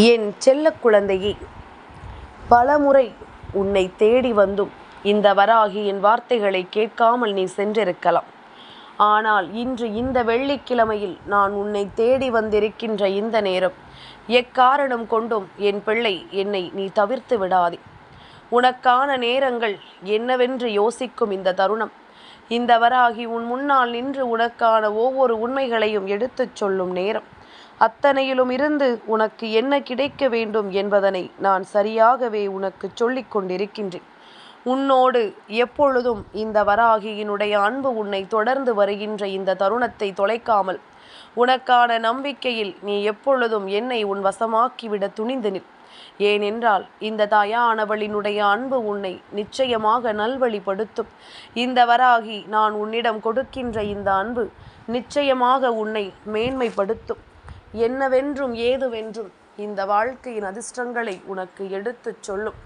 என் செல்ல குழந்தையே பலமுறை உன்னை தேடி வந்தும் இந்த வராகி என் வார்த்தைகளை கேட்காமல் நீ சென்றிருக்கலாம். ஆனால் இன்று இந்த வெள்ளிக்கிழமையில் நான் உன்னை தேடி வந்திருக்கின்ற இந்த நேரம் எக்காரணம் கொண்டும் என் பிள்ளை என்னை நீ தவிர்த்து விடாதே. உனக்கான நேரங்கள் என்னவென்று யோசிக்கும் இந்த தருணம். இந்த வராகி உன் முன்னால் நின்று உனக்கான ஒவ்வொரு உண்மைகளையும் எடுத்துச் சொல்லும் நேரம். அத்தனையிலும் இருந்து உனக்கு என்ன கிடைக்க வேண்டும் என்பதனை நான் சரியாகவே உனக்கு சொல்லிக் கொண்டிருக்கின்றேன். உன்னோடு எப்பொழுதும் இந்த வராகியினுடைய அன்பு உன்னை தொடர்ந்து வருகின்ற இந்த தருணத்தை தொலைக்காமல் உனக்கான நம்பிக்கையில் நீ எப்பொழுதும் என்னை உன் வசமாக்கிவிட துணிந்து நில். ஏனென்றால் இந்த தாயானவளினுடைய அன்பு உன்னை நிச்சயமாக நல்வழிப்படுத்தும். இந்த வராகி நான் உன்னிடம் கொடுக்கின்ற இந்த அன்பு நிச்சயமாக உன்னை மேன்மைப்படுத்தும். என்னவென்றும் ஏதுவென்றும் இந்த வாழ்க்கையின் அதிர்ஷ்டங்களை உனக்கு எடுத்துச் சொல்லும்.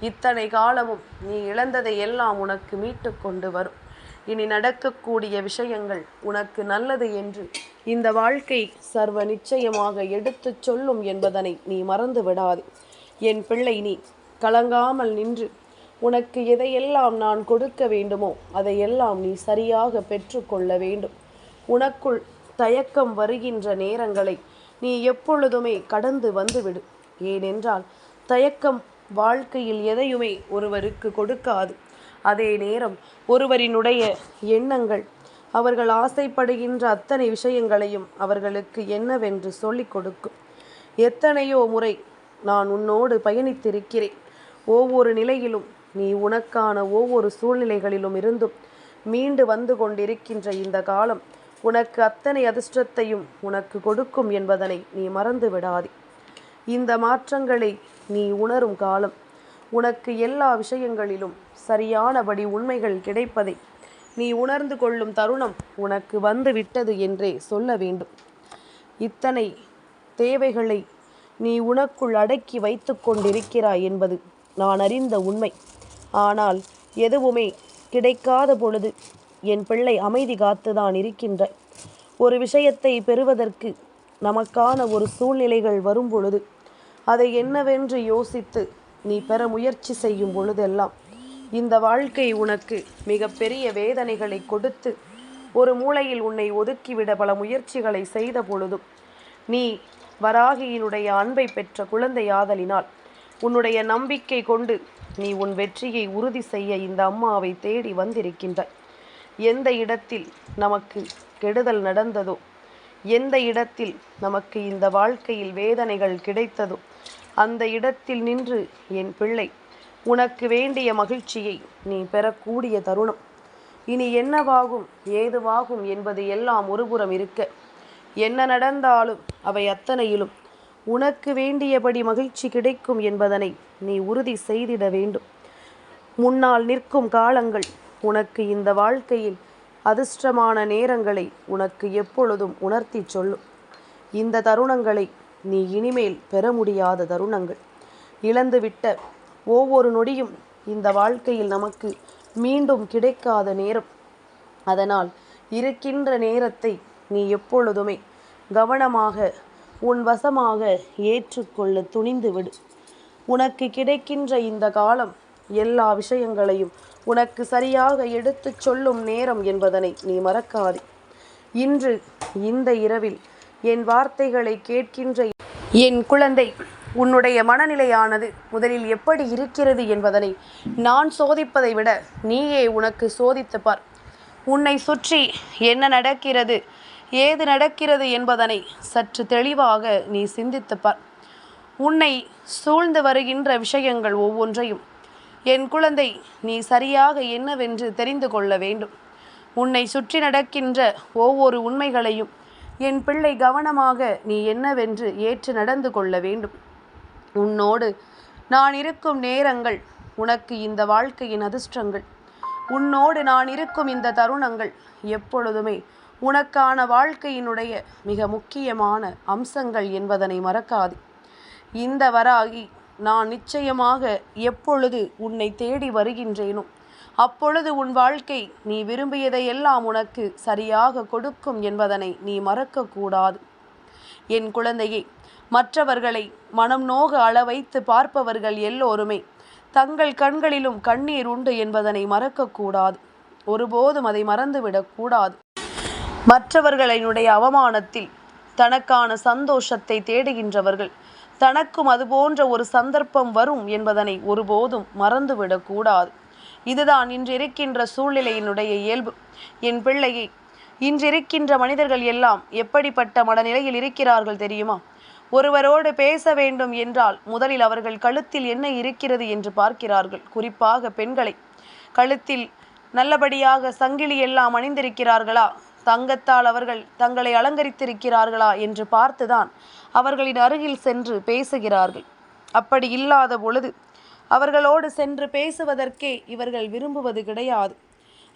இத்தனை காலமும் நீ இழந்ததை எல்லாம் உனக்கு மீட்டு கொண்டு வரும். இனி நடக்கக்கூடிய விஷயங்கள் உனக்கு நல்லது என்று இந்த வாழ்க்கை சர்வ நிச்சயமாக எடுத்துச் சொல்லும் என்பதனை நீ மறந்து விடாதே. என் பிள்ளை நீ கலங்காமல் நின்று உனக்கு எதையெல்லாம் நான் கொடுக்க வேண்டுமோ அதையெல்லாம் நீ சரியாக பெற்றுக்கொள்ள வேண்டும். உனக்குள் தயக்கம் வருகின்ற நேரங்களை நீ எப்பொழுதுமே கடந்து வந்துவிடு. ஏனென்றால் தயக்கம் வாழ்க்கையில் எதையுமே ஒருவருக்கு கொடுக்காது. அதே நேரம் ஒருவரினுடைய எண்ணங்கள் அவர்கள் ஆசைப்படுகின்ற அத்தனை விஷயங்களையும் அவர்களுக்கு என்னவென்று சொல்லிக் கொடுக்கும் எத்தனையோ முறை நான் உன்னோடு பயணித்திருக்கிறேன். ஒவ்வொரு நிலையிலும் நீ உனக்கான ஒவ்வொரு சூழ்நிலைகளிலும் இருந்தும் மீண்டு வந்து கொண்டிருக்கின்ற இந்த காலம் உனக்கு அத்தனை அதிர்ஷ்டத்தையும் உனக்கு கொடுக்கும் என்பதனை நீ மறந்து விடாதே இந்த மாற்றங்களை நீ உணரும் காலம். உனக்கு எல்லா விஷயங்களிலும் சரியானபடி உண்மைகள் கிடைப்பதை நீ உணர்ந்து கொள்ளும் தருணம் உனக்கு வந்து விட்டது என்றே சொல்ல வேண்டும். இத்தனை தேவைகளை நீ உனக்குள் அடக்கி வைத்து கொண்டிருக்கிறாய் என்பது நான் அறிந்த உண்மை. ஆனால் எதுவுமே கிடைக்காத பொழுது என் பிள்ளை அமைதி காத்துதான் இருக்கின்ற ஒரு விஷயத்தை பெறுவதற்கு நமக்கான ஒரு சூழ்நிலைகள் வரும் பொழுது அதை என்னவென்று யோசித்து நீ பெற முயற்சி செய்யும் பொழுதெல்லாம் இந்த வாழ்க்கை உனக்கு மிகப்பெரிய வேதனைகளை கொடுத்து ஒரு மூலையில் உன்னை ஒதுக்கிவிட பல முயற்சிகளை செய்த பொழுதும் நீ வராகியினுடைய அன்பை பெற்ற குழந்தை ஆதலினால் உன்னுடைய நம்பிக்கை கொண்டு நீ உன் வெற்றியை உறுதி செய்ய இந்த அம்மாவை தேடி வந்திருக்கின்றாய். எந்த இடத்தில் நமக்கு கெடுதல் நடந்ததோ எந்த இடத்தில் நமக்கு இந்த வாழ்க்கையில் வேதனைகள் கிடைத்ததோ அந்த இடத்தில் நின்று என் பிள்ளை உனக்கு வேண்டிய மகிழ்ச்சியை நீ பெறக்கூடிய தருணம். இனி என்னவாகும் ஏதுவாகும் என்பது எல்லாம் ஒருபுறம் இருக்க என்ன நடந்தாலும் அவை அத்தனையிலும் உனக்கு வேண்டியபடி மகிழ்ச்சி கிடைக்கும் என்பதனை நீ உறுதி செய்திட வேண்டும். முன்னால் நிற்கும் காலங்கள் உனக்கு இந்த வாழ்க்கையில் அதிர்ஷ்டமான நேரங்களை உனக்கு எப்பொழுதும் உணர்த்தி சொல்லும். இந்த தருணங்களை நீ இனிமேல் பெற முடியாத தருணங்கள். இழந்துவிட்ட ஒவ்வொரு நொடியும் இந்த வாழ்க்கையில் நமக்கு மீண்டும் கிடைக்காத நேரம். அதனால் இருக்கின்ற நேரத்தை நீ எப்பொழுதுமே கவனமாக உன் வசமாக ஏற்றுக்கொள்ள துணிந்து விடு உனக்கு கிடைக்கின்ற இந்த காலம் எல்லா விஷயங்களையும் உனக்கு சரியாக எடுத்துச் சொல்லும் நேரம் என்பதனை நீ மறக்காதே. இன்று இந்த இரவில் என் வார்த்தைகளை கேட்கின்ற என் குழந்தை உன்னுடைய மனநிலையானது முதலில் எப்படி இருக்கிறது என்பதனை நான் சோதிப்பதை விட நீயே உனக்கு சோதித்து பார். உன்னை சுற்றி என்ன நடக்கிறது ஏது நடக்கிறது என்பதனை சற்று தெளிவாக நீ சிந்தித்து பார். உன்னை சூழ்ந்து வருகின்ற விஷயங்கள் ஒவ்வொன்றையும் என் குழந்தை நீ சரியாக என்னவென்று தெரிந்து கொள்ள வேண்டும். உன்னை சுற்றி நடக்கின்ற ஒவ்வொரு உண்மைகளையும் என் பிள்ளை கவனமாக நீ என்னவென்று ஏற்று நடந்து கொள்ள வேண்டும். உன்னோடு நான் இருக்கும் நேரங்கள் உனக்கு இந்த வாழ்க்கையின் அதிர்ஷ்டங்கள். உன்னோடு நான் இருக்கும் இந்த தருணங்கள் எப்பொழுதுமே உனக்கான வாழ்க்கையினுடைய மிக முக்கியமான அம்சங்கள் என்பதனை மறக்காது. இந்த வராகி நான் நிச்சயமாக எப்பொழுது உன்னை தேடி வருகின்றேனோ அப்பொழுது உன் வாழ்க்கை நீ விரும்பியதையெல்லாம் உனக்கு சரியாக கொடுக்கும் என்பதனை நீ மறக்கக்கூடாது. என் குழந்தையே மற்றவர்களை மனம் நோக அளவைத்து பார்ப்பவர்கள் எல்லோருமே தங்கள் கண்களிலும் கண்ணீர் உண்டு என்பதனை மறக்கக்கூடாது. ஒருபோதும் அதை மறந்துவிடக்கூடாது மற்றவர்களினுடைய அவமானத்தில் தனக்கான சந்தோஷத்தை தேடுகின்றவர்கள் தனக்கும் அதுபோன்ற ஒரு சந்தர்ப்பம் வரும் என்பதனை ஒருபோதும் மறந்துவிடக்கூடாது இதுதான் இன்றிருக்கின்ற சூழ்நிலையினுடைய இயல்பு. என் பிள்ளையை இன்றிருக்கின்ற மனிதர்கள் எல்லாம் எப்படிப்பட்ட மனநிலையில் இருக்கிறார்கள் தெரியுமா? ஒருவரோடு பேச வேண்டும் என்றால் முதலில் அவர்கள் கழுத்தில் என்ன இருக்கிறது என்று பார்க்கிறார்கள். குறிப்பாக பெண்களை. கழுத்தில் நல்லபடியாக சங்கிலி எல்லாம் அணிந்திருக்கிறார்களா? தங்கத்தால் அவர்கள் தங்களை அலங்கரித்திருக்கிறார்களா என்று பார்த்துதான் அவர்களின் அருகில் சென்று பேசுகிறார்கள். அப்படி இல்லாத பொழுது அவர்களோடு சென்று பேசுவதற்கே இவர்கள் விரும்புவது கிடையாது.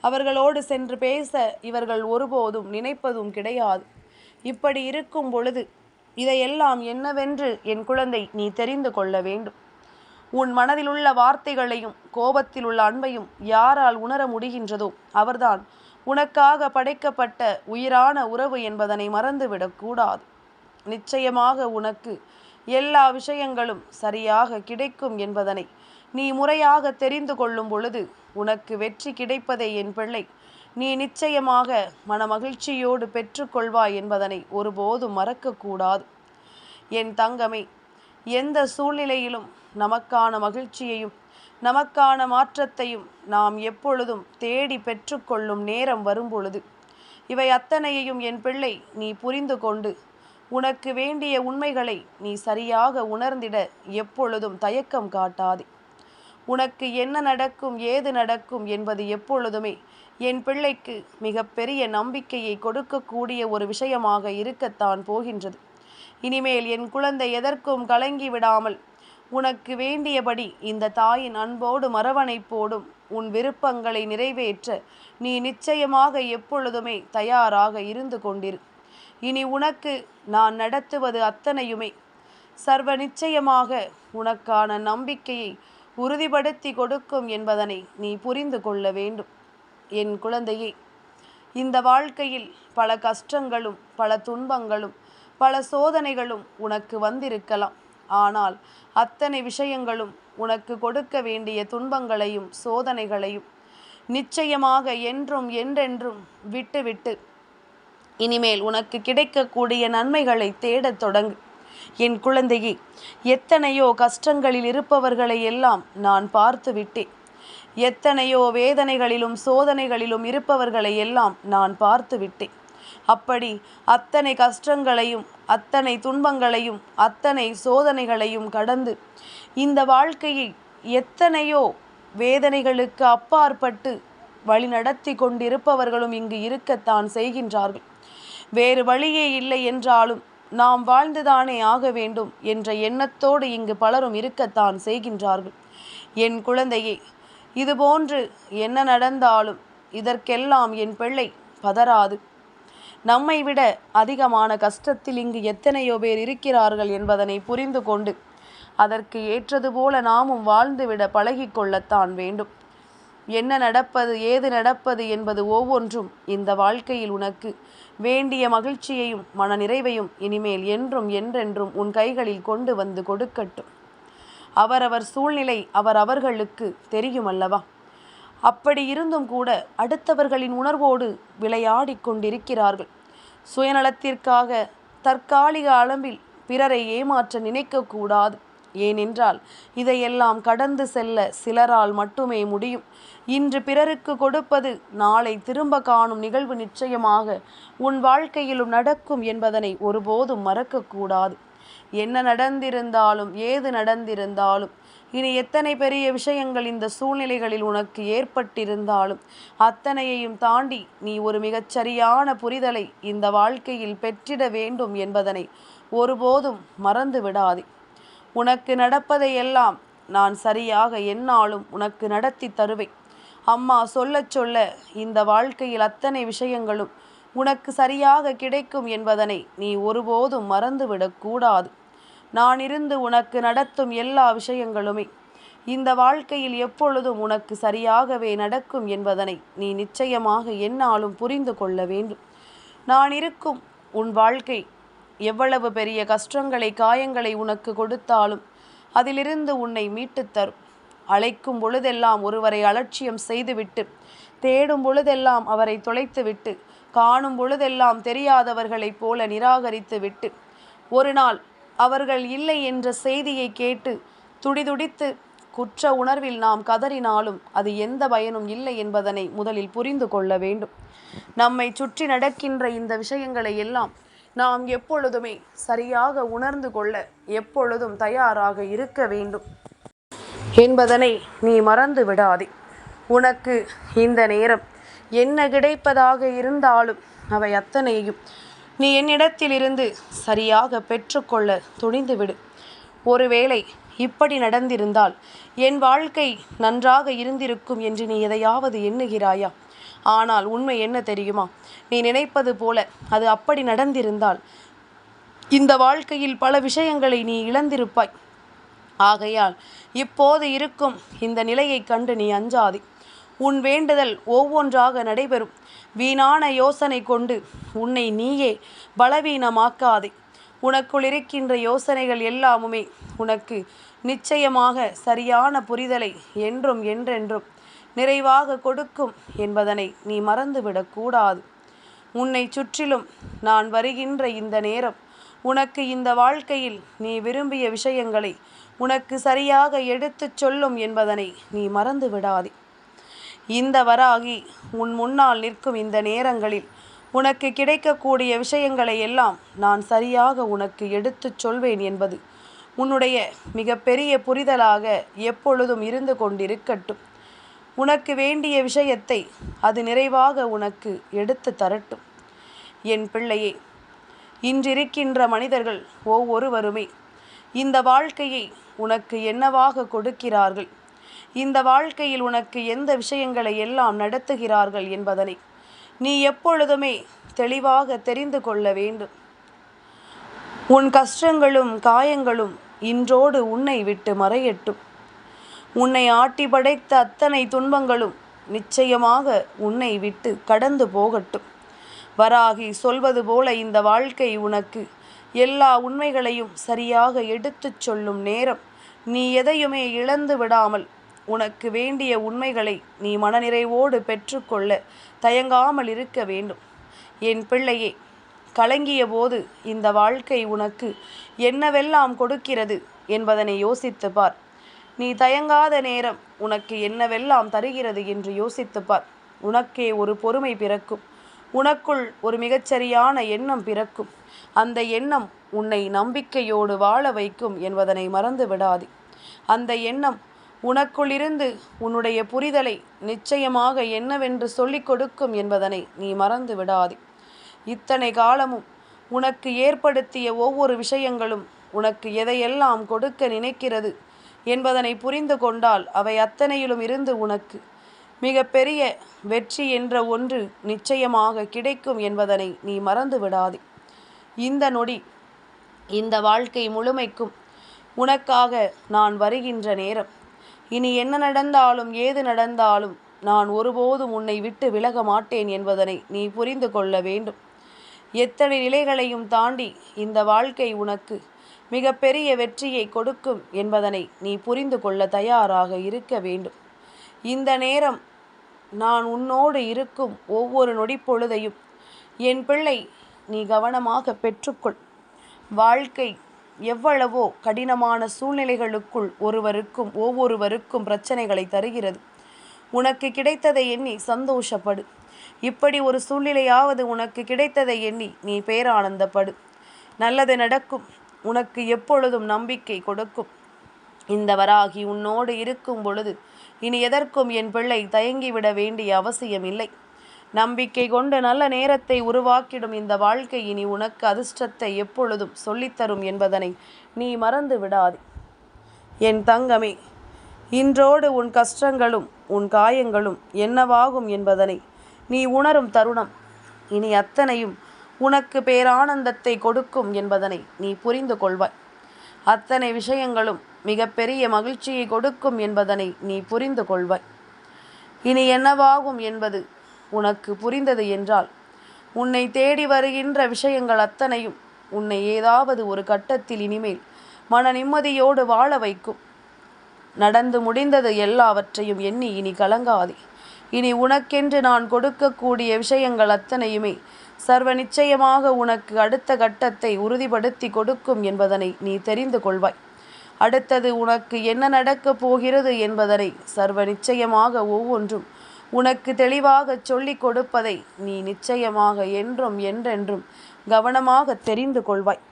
அவர்களோடு சென்று பேச இவர்கள் ஒருபோதும் நினைப்பதும் கிடையாது. இப்படி இருக்கும் பொழுது இதையெல்லாம் என்னவென்று என் குழந்தை நீ தெரிந்து கொள்ள வேண்டும். உன் மனதில் உள்ள வார்த்தைகளையும் கோபத்தில் உள்ள அன்பையும் யாரால் உணர முடிகின்றதோ அவர்தான் உனக்காக படைக்கப்பட்ட உயிரான உறவு என்பதனை மறந்துவிடக்கூடாது நிச்சயமாக உனக்கு எல்லா விஷயங்களும் சரியாக கிடைக்கும் என்பதனை நீ முறையாக தெரிந்து கொள்ளும் பொழுது உனக்கு வெற்றி கிடைப்பதை என் பிள்ளை. நீ நிச்சயமாக மனமகிழ்ச்சியோடு பெற்றுக்கொள்வாய் என்பதனை ஒருபோதும் மறக்கக்கூடாது. என் தங்கமே எந்த சூழ்நிலையிலும் நமக்கான மகிழ்ச்சியையும் நமக்கான மாற்றத்தையும் நாம் எப்பொழுதும் தேடி பெற்றுக்கொள்ளும் நேரம் வரும்பொழுது இவை அத்தனையையும் என் பிள்ளை நீ புரிந்து கொண்டு உனக்கு வேண்டிய உண்மைகளை நீ சரியாக உணர்ந்திட எப்பொழுதும் தயக்கம் காட்டாதே. உனக்கு என்ன நடக்கும் ஏது நடக்கும் என்பது எப்பொழுதுமே என் பிள்ளைக்கு மிகப்பெரிய நம்பிக்கையை கொடுக்கக்கூடிய ஒரு விஷயமாக இருக்கத்தான் போகின்றது. இனிமேல் என் குழந்தை எதற்கும் கலங்கி விடாமல் உனக்கு வேண்டியபடி இந்த தாயின் அன்போடு மரவணைப்போடும் உன் விருப்பங்களை நிறைவேற்ற நீ நிச்சயமாக எப்பொழுதுமே தயாராக இருந்து கொண்டிரு. இனி உனக்கு நான் நடத்துவது அத்தனையுமே. சர்வ நிச்சயமாக உனக்கான நம்பிக்கையை உறுதிப்படுத்தி கொடுக்கும் என்பதனை நீ புரிந்து கொள்ள வேண்டும். என் குழந்தையே இந்த வாழ்க்கையில் பல கஷ்டங்களும் பல துன்பங்களும் பல சோதனைகளும் உனக்கு வந்திருக்கலாம். ஆனால் அத்தனை விஷயங்களும் உனக்கு கொடுக்க வேண்டிய துன்பங்களையும் சோதனைகளையும் நிச்சயமாக என்றும் என்றென்றும் விட்டுவிட்டு இனிமேல் உனக்கு கிடைக்கக்கூடிய நன்மைகளை தேடத் தொடங்கு. என் குழந்தையே எத்தனையோ கஷ்டங்களில் இருப்பவர்களை எல்லாம் நான் பார்த்து விட்டேன். எத்தனையோ வேதனைகளிலும் சோதனைகளிலும் இருப்பவர்களை எல்லாம் நான் பார்த்து விட்டேன். அப்படி அத்தனை கஷ்டங்களையும் அத்தனை துன்பங்களையும் அத்தனை சோதனைகளையும் கடந்து இந்த வாழ்க்கையை எத்தனையோ வேதனைகளுக்கு அப்பாற்பட்டு வழிநடத்தி கொண்டிருப்பவர்களும் இங்கு இருக்கத்தான் செய்கின்றார்கள். வேறு வழியே இல்லை என்றாலும் நாம் வாழ்ந்துதானே ஆக வேண்டும் என்ற எண்ணத்தோடு இங்கு பலரும் இருக்கத்தான் செய்கின்றார்கள். என் குழந்தையே இதுபோன்று என்ன நடந்தாலும் இதற்கெல்லாம் என் பிள்ளை பதறாது. நம்மை விட அதிகமான கஷ்டத்தில் இங்கு எத்தனையோ பேர் இருக்கிறார்கள் என்பதனை புரிந்து கொண்டு அதற்கு ஏற்றது போல நாமும் வாழ்ந்துவிட பழகிக்கொள்ளத்தான் வேண்டும். என்ன நடப்பது ஏது நடப்பது என்பது ஒவ்வொன்றும் இந்த வாழ்க்கையில் உனக்கு. வேண்டிய மகிழ்ச்சியையும் மன நிறைவையும் இனிமேல் என்றும் என்றென்றும் உன் கைகளில் கொண்டு வந்து கொடுக்கட்டும். அவரவர் சூழ்நிலை அவர் அவர்களுக்கு தெரியும் அல்லவா அப்படி இருந்தும் கூட அடுத்தவர்களின் உணர்வோடு விளையாடி கொண்டிருக்கிறார்கள். சுயநலத்திற்காக தற்காலிக அளவில் பிறரை ஏமாற்ற நினைக்கக்கூடாது. ஏனென்றால் இதையெல்லாம் கடந்து செல்ல சிலரால் மட்டுமே முடியும். இன்று பிறருக்கு கொடுப்பது நாளை திரும்ப காணும் நிகழ்வு நிச்சயமாக உன் வாழ்க்கையிலும் நடக்கும் என்பதனை ஒருபோதும் மறக்கக்கூடாது. என்ன நடந்திருந்தாலும் ஏது நடந்திருந்தாலும் இனி எத்தனை பெரிய விஷயங்கள் இந்த சூழ்நிலைகளில் உனக்கு ஏற்பட்டிருந்தாலும் அத்தனையையும் தாண்டி நீ ஒரு மிகச்சரியான புரிதலை இந்த வாழ்க்கையில் பெற்றிட வேண்டும் என்பதனை ஒருபோதும் மறந்து விடாதே உனக்கு நடப்பதையெல்லாம் நான் சரியாக என்னாலும் உனக்கு நடத்தி தருவேன். அம்மா சொல்லச் சொல்ல இந்த வாழ்க்கையில் அத்தனை விஷயங்களும் உனக்கு சரியாக கிடைக்கும் என்பதனை நீ ஒருபோதும் மறந்துவிடக்கூடாது நான் இருந்து உனக்கு நடத்தும் எல்லா விஷயங்களுமே இந்த வாழ்க்கையில் எப்பொழுதும் உனக்கு சரியாகவே நடக்கும் என்பதனை நீ நிச்சயமாக என்னாலும் புரிந்து கொள்ள வேண்டும். நான் இருக்கும் உன் வாழ்க்கை எவ்வளவு பெரிய கஷ்டங்களை காயங்களை உனக்கு கொடுத்தாலும் அதிலிருந்து உன்னை மீட்டுத் தரும். அழைக்கும் பொழுதெல்லாம் ஒருவரை அலட்சியம் செய்துவிட்டு தேடும் பொழுதெல்லாம் அவரை தொலைத்துவிட்டு காணும் பொழுதெல்லாம் தெரியாதவர்களைப் போல நிராகரித்து விட்டு ஒரு நாள் அவர்கள் இல்லை என்ற செய்தியை கேட்டு துடிதுடித்து குற்ற உணர்வில் நாம் கதறினாலும் அது எந்த பயனும் இல்லை என்பதனை முதலில் புரிந்து கொள்ள வேண்டும். நம்மை சுற்றி நடக்கின்ற இந்த விஷயங்களை எல்லாம் நாம் எப்பொழுதுமே சரியாக உணர்ந்து கொள்ள எப்பொழுதும் தயாராக இருக்க வேண்டும். என்பதனை நீ மறந்து விடாதே. உனக்கு இந்த நேரம் என்ன கிடைப்பதாக இருந்தாலும் அவை அத்தனையும் நீ என்னிடத்திலிருந்து சரியாக பெற்றுக்கொள்ள துணிந்துவிடு. ஒருவேளை இப்படி நடந்திருந்தால் என் வாழ்க்கை நன்றாக இருந்திருக்கும் என்று நீ எதையாவது எண்ணுகிறாயா? ஆனால் உண்மை என்ன தெரியுமா? நீ நினைப்பது போல அது அப்படி நடந்திருந்தால் இந்த வாழ்க்கையில் பல விஷயங்களை நீ இழந்திருப்பாய். ஆகையால் இப்போது இருக்கும் இந்த நிலையைக் கண்டு நீ அஞ்சாதே. உன் வேண்டுதல் ஒவ்வொன்றாக நடைபெறும். வீணான யோசனை கொண்டு உன்னை நீயே பலவீனமாக்காதே. உனக்குள் இருக்கின்ற யோசனைகள் எல்லாமுமே உனக்கு நிச்சயமாக சரியான புரிதலை என்றும் என்றென்றும் நிறைவாக கொடுக்கும் என்பதனை நீ மறந்துவிடக்கூடாது உன்னை சுற்றிலும் நான் வருகின்ற இந்த நேரம் உனக்கு இந்த வாழ்க்கையில் நீ விரும்பிய விஷயங்களை உனக்கு சரியாக எடுத்துச் சொல்லும் என்பதனை நீ மறந்து விடாதே இந்த வராகி உன் முன்னால் நிற்கும் இந்த நேரங்களில் உனக்கு கிடைக்கக்கூடிய விஷயங்களை எல்லாம் நான் சரியாக உனக்கு எடுத்துச் சொல்வேன் என்பது உன்னுடைய மிகப்பெரிய புரிதலாக எப்பொழுதும் இருந்து கொண்டிருக்கட்டும். உனக்கு வேண்டிய விஷயத்தை அது நிறைவாக உனக்கு எடுத்து தரட்டும். என் பிள்ளையே இன்றிருக்கின்ற மனிதர்கள் ஒவ்வொருவருமே இந்த வாழ்க்கையை உனக்கு என்னவாக கொடுக்கிறார்கள்? இந்த வாழ்க்கையில் உனக்கு எந்த விஷயங்களை எல்லாம் நடத்துகிறார்கள் என்பதனை நீ எப்பொழுதுமே தெளிவாக தெரிந்து கொள்ள வேண்டும். உன் கஷ்டங்களும் காயங்களும் இன்றோடு உன்னை விட்டு மறையட்டும். உன்னை ஆட்டி படைத்த அத்தனை துன்பங்களும் நிச்சயமாக உன்னை விட்டு கடந்து போகட்டும். வராகி சொல்வது போல இந்த வாழ்க்கை உனக்கு எல்லா உண்மைகளையும் சரியாக எடுத்துச் சொல்லும் நேரம். நீ எதையுமே இழந்து விடாமல் உனக்கு வேண்டிய உண்மைகளை நீ மனநிறைவோடு பெற்றுக்கொள்ள தயங்காமல் இருக்க வேண்டும். என் பிள்ளையே கலங்கிய போது இந்த வாழ்க்கை உனக்கு என்னவெல்லாம் கொடுக்கிறது என்பதனை யோசித்து பார். நீ தயங்காத நேரம் உனக்கு என்னவெல்லாம் தருகிறது என்று யோசித்து பார். உனக்கே ஒரு பொறுமை பிறக்கும். உனக்குள் ஒரு மிகச்சரியான எண்ணம் பிறக்கும். அந்த எண்ணம் உன்னை நம்பிக்கையோடு வாழ வைக்கும் என்பதனை மறந்து விடாது. அந்த எண்ணம் உனக்குள்ளிருந்து உன்னுடைய புரிதலை நிச்சயமாக என்னவென்று சொல்லிக் கொடுக்கும் என்பதனை நீ மறந்து விடாது. இத்தனை காலமும் உனக்கு ஏற்படுத்திய ஒவ்வொரு விஷயங்களும் உனக்கு எதையெல்லாம் கொடுக்க நினைக்கிறது என்பதனை புரிந்து கொண்டால் அவை அத்தனையிலும் இருந்து உனக்கு மிக பெரிய வெற்றி என்ற ஒன்று நிச்சயமாக கிடைக்கும் என்பதனை நீ மறந்து விடாதே. இந்த நொடி இந்த வாழ்க்கை முழுமைக்கும் உனக்காக நான் வருகின்ற நேரம். இனி என்ன நடந்தாலும் ஏது நடந்தாலும் நான் ஒருபோதும் உன்னை விட்டு விலக மாட்டேன் என்பதனை நீ புரிந்து கொள்ள வேண்டும். எத்தனை நிலைகளையும் தாண்டி இந்த வாழ்க்கை உனக்கு மிகப்பெரிய வெற்றியை கொடுக்கும் என்பதனை நீ புரிந்து கொள்ள தயாராக இருக்க வேண்டும். இந்த நேரம் நான் உன்னோடு இருக்கும் ஒவ்வொரு நொடிப்பொழுதையும் என் பிள்ளை நீ கவனமாக பெற்றுக்கொள். வாழ்க்கை எவ்வளவோ கடினமான சூழ்நிலைகளுக்குள் ஒருவருக்கும் ஒவ்வொருவருக்கும் பிரச்சனைகளை தருகிறது. உனக்கு கிடைத்ததை எண்ணி சந்தோஷப்படு. இப்படி ஒரு சூழ்நிலையாவது உனக்கு கிடைத்ததை எண்ணி நீ பேரானந்தப்படு. நல்லது நடக்கும். உனக்கு எப்பொழுதும் நம்பிக்கை கொடுக்கும். இந்த வராகி உன்னோடு இருக்கும் பொழுது இனி எதற்கும் என் பிள்ளை தயங்கிவிட வேண்டிய அவசியம் இல்லை நம்பிக்கை கொண்டு நல்ல நேரத்தை உருவாக்கிடும் இந்த வாழ்க்கை இனி உனக்கு அதிர்ஷ்டத்தை எப்பொழுதும் சொல்லித்தரும் என்பதனை நீ மறந்து விடாதே. என் தங்கமே இன்றோடு உன் கஷ்டங்களும் உன் காயங்களும் என்னவாகும் என்பதனை நீ உணரும் தருணம். இனி அத்தனையும் உனக்கு பேரானந்தத்தை கொடுக்கும் என்பதனை நீ புரிந்து கொள்வாய். அத்தனை விஷயங்களும் மிகப்பெரிய மகிழ்ச்சியை கொடுக்கும் என்பதனை நீ புரிந்து கொள்வாய். இனி என்னவாகும் என்பது உனக்கு புரிந்தது என்றால் உன்னை தேடி வருகின்ற விஷயங்கள் அத்தனையும் உன்னை ஏதாவது ஒரு கட்டத்தில் இனிமேல் மன நிம்மதியோடு வாழ வைக்கும். நடந்து முடிந்தது எல்லாவற்றையும் எண்ணி இனி கலங்காதே. இனி உனக்கென்று நான் கொடுக்கக்கூடிய விஷயங்கள் அத்தனையுமே சர்வ நிச்சயமாக உனக்கு அடுத்த கட்டத்தை உறுதிப்படுத்தி கொடுக்கும் என்பதனை நீ தெரிந்து கொள்வாய். அடுத்தது உனக்கு என்ன நடக்கப் போகிறது என்பதனை சர்வ நிச்சயமாக ஒவ்வொன்றும் உனக்கு தெளிவாக சொல்லிக் கொடுப்பதை நீ நிச்சயமாக என்றும் என்றென்றும் கவனமாக தெரிந்து கொள்வாய்.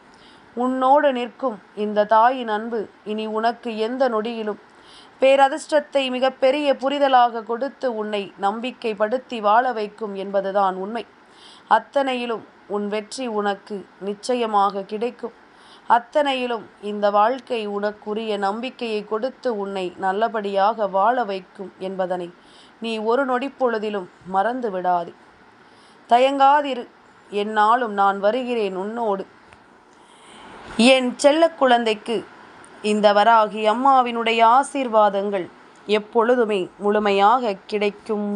உன்னோடு நிற்கும் இந்த தாயின் அன்பு இனி உனக்கு எந்த நொடியிலும் பேரதிர்ஷ்டத்தை மிகப்பெரிய புரிதலாக கொடுத்து உன்னை நம்பிக்கைப்படுத்தி வாழ வைக்கும் என்பதுதான் உண்மை. அத்தனையிலும் உன் வெற்றி உனக்கு நிச்சயமாக கிடைக்கும். அத்தனையிலும் இந்த வாழ்க்கை உனக்குரிய நம்பிக்கையை கொடுத்து உன்னை நல்லபடியாக வாழ வைக்கும் என்பதனை நீ ஒரு நொடி பொழுதிலும் மறந்து விடாதே. தயங்காதிரு என்னாலும் நான் வருகிறேன் உன்னோடு. என் செல்ல குழந்தைக்கு இந்த வராகி அம்மாவினுடைய ஆசீர்வாதங்கள் எப்பொழுதுமே முழுமையாக கிடைக்கும்.